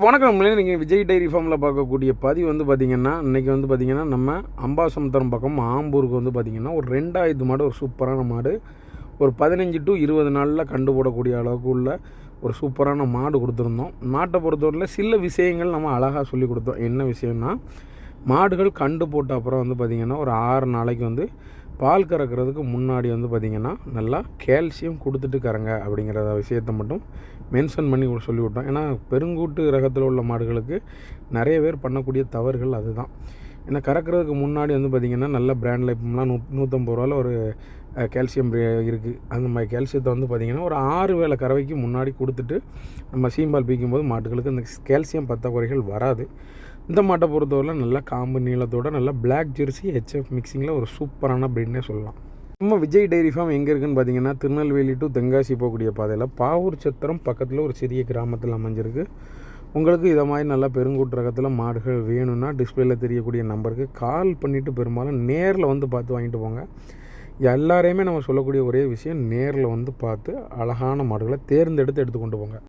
வணக்கம் நம்மளே நீங்கள் விஜய் டைரி ஃபார்மில் பார்க்கக்கூடிய பதிவு வந்து பார்த்திங்கன்னா இன்றைக்கி வந்து பார்த்திங்கன்னா நம்ம அம்பாசமுத்திரம் பக்கம் ஆம்பூருக்கு வந்து பார்த்திங்கன்னா ஒரு ரெண்டாயிரத்து மாடு ஒரு சூப்பரான மாடு ஒரு பதினஞ்சு டு இருபது நாளில் கண்டு போடக்கூடிய அளவுக்கு உள்ள ஒரு சூப்பரான மாடு கொடுத்துருந்தோம். மாட்டை பொறுத்தவரையில் சில விஷயங்கள் நம்ம அழகாக சொல்லி கொடுத்தோம். என்ன விஷயம்னா மாடுகள் கண்டு போட்ட அப்புறம் வந்து பார்த்திங்கன்னா ஒரு ஆறு நாளைக்கு வந்து பால் கறக்கிறதுக்கு முன்னாடி வந்து பார்த்திங்கன்னா நல்லா கால்சியம் கொடுத்துட்டு கறங்க அப்படிங்கிற விஷயத்த மட்டும் மென்ஷன் பண்ணி சொல்லிவிட்டோம். ஏன்னா பெருங்கூட்டு ரகத்தில் உள்ள மாடுகளுக்கு நிறைய பேர் பண்ணக்கூடிய தவறுகள் அதுதான். ஏன்னா கறக்கிறதுக்கு முன்னாடி வந்து பார்த்திங்கன்னா நல்ல பிராண்டில் இப்போலாம் நூ நூற்றம்பது ரூபாவில் ஒரு கால்சியம் இருக்குது அந்த மாதிரி கால்சியத்தை வந்து பார்த்திங்கன்னா ஒரு ஆறு வேளை கறவைக்கு முன்னாடி கொடுத்துட்டு நம்ம சீம்பால் பீக்கும்போது மாட்டுகளுக்கு அந்த கால்சியம் பற்றாக்குறைகள் வராது. இந்த மாட்டை பொறுத்தவரையில் நல்லா காம்பு நீளத்தோட நல்லா பிளாக் ஜெர்சி ஹெச்எஃப் மிக்சிங்கில் ஒரு சூப்பரான ப்ரீட்னே சொல்லலாம். நம்ம விஜய் டைரி ஃபார்ம் எங்கே இருக்குன்னு பார்த்தீங்கன்னா திருநெல்வேலி டு தென்காசி போகக்கூடிய பாதையில் பாவூர் சத்திரம் பக்கத்தில் ஒரு சிறிய கிராமத்தில் அமைஞ்சிருக்கு. உங்களுக்கு இதை மாதிரி நல்லா பெருங்கூட்டு ரகத்தில் மாடுகள் வேணும்னா டிஸ்பிளேல தெரியக்கூடிய நம்பருக்கு கால் பண்ணிவிட்டு பெரும்பாலும் நேரில் வந்து பார்த்து வாங்கிட்டு போங்க. எல்லாரையுமே நம்ம சொல்லக்கூடிய ஒரே விஷயம் நேரில் வந்து பார்த்து அழகான மாடுகளை தேர்ந்தெடுத்து எடுத்துக்கொண்டு போங்க.